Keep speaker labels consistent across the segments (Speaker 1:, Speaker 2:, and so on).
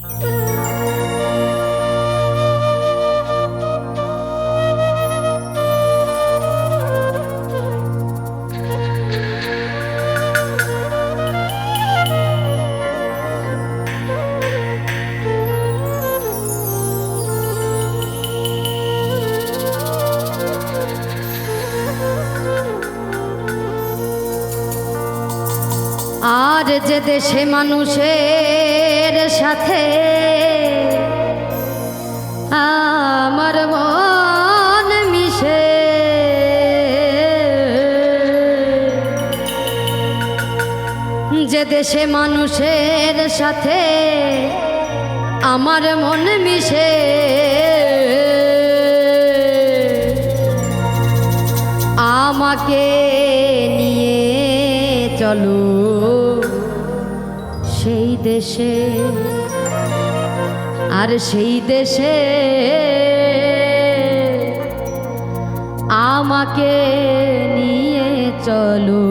Speaker 1: আর যে দেশে মানুষের সাথে আমার মন মিশে। যে দেশে মানুষের সাথে আমার মন মিশে। আমাকে নিয়ে চলো। দেশে আর সেই দেশে আমাকে নিয়ে চলো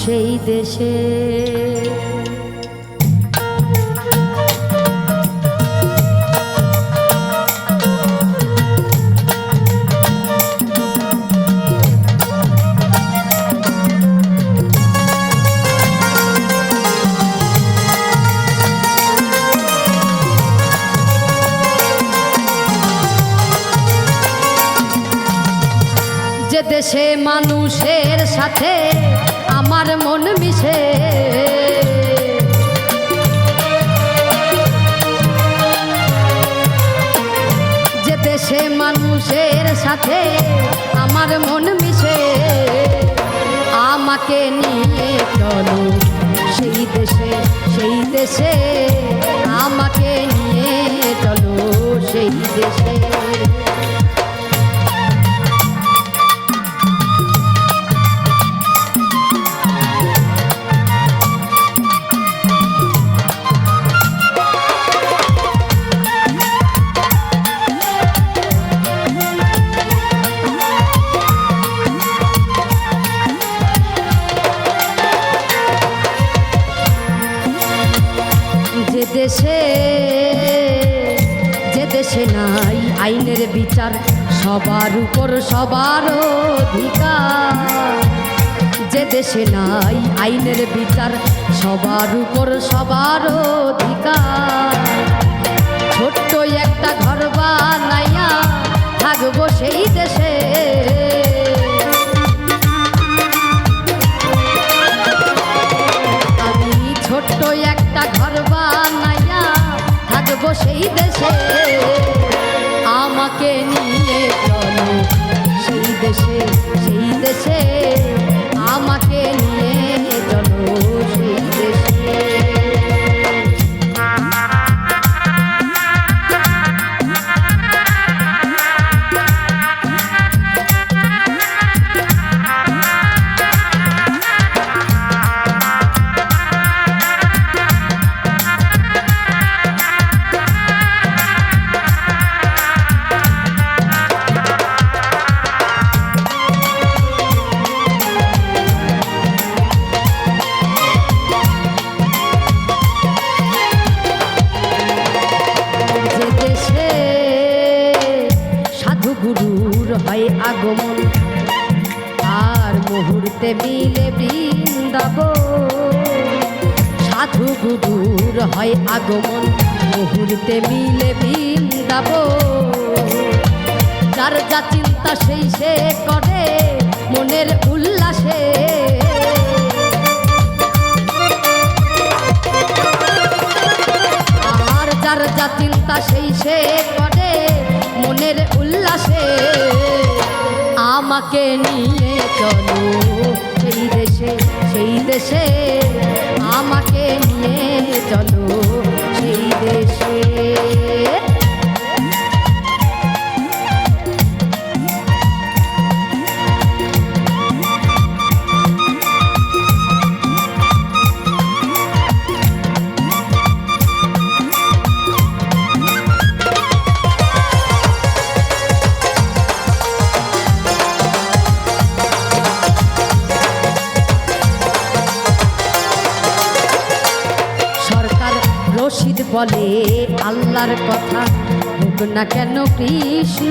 Speaker 1: সেই দেশে। যে দেশে মানুষের সাথে আমার মন মিশে। যে দেশে মানুষের সাথে আমার মন মিশে। আমাকে নিয়ে চলো সেই দেশে সেই দেশে। আমাকে নিয়ে চলো সেই দেশে। আইনের বিচার, সবার উপর সবার অধিকার। যে দেশে নাই আইনের বিচার, সবার উপর সবার অধিকার। ছোট্ট একটা ঘর বানাইয়া থাকব সেই দেশে। আমি ছোট্ট একটা ঘর বানাইয়া থাকব সেই দেশে। আমাকে গুরুর হয় আগমন। আর মুহূর্তে মিলে বৃন্দাব সাধু গুরুর হয় আগমন, মুহূর্তে মিলে বৃন্দাব যার যা চিন্তা সেই সে করে মনের উল্লাসে। আর যার যা চিন্তা সেই সে করে উল্লাসে আমাকে নিয়ে চলো সেই দেশে সেই দেশে। আমাকে নিয়ে চলো সেই দেশে। বলে, আল্লাহর কথা। হোক না কেন কৃষ্ণ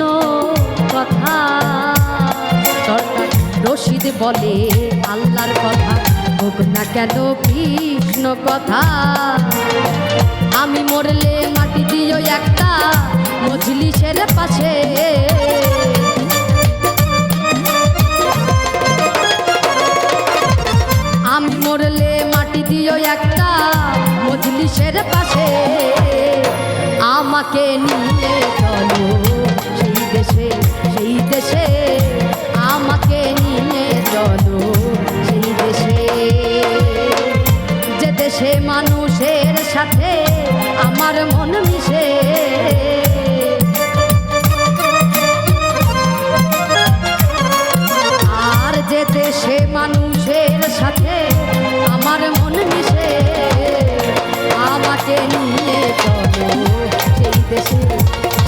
Speaker 1: কথা। সরকার রশিদ বলে, আল্লাহর কথা। হোক না কেন কৃষ্ণ কথা। আমি মরলে মাটি দিও একটা মজলিসের পাশে। আমি মরলে মাটি দিও একটা মজলিসের পাশে আমাকে নিয়ে চলো সেই দেশে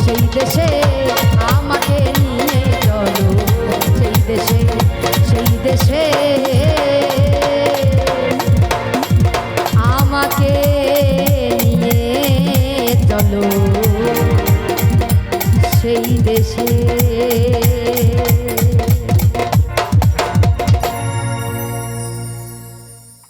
Speaker 1: সেই দেশে আমাকে নিয়ে চলো। সেই দেশে সেই দেশে। আমাকে নিয়ে চলো।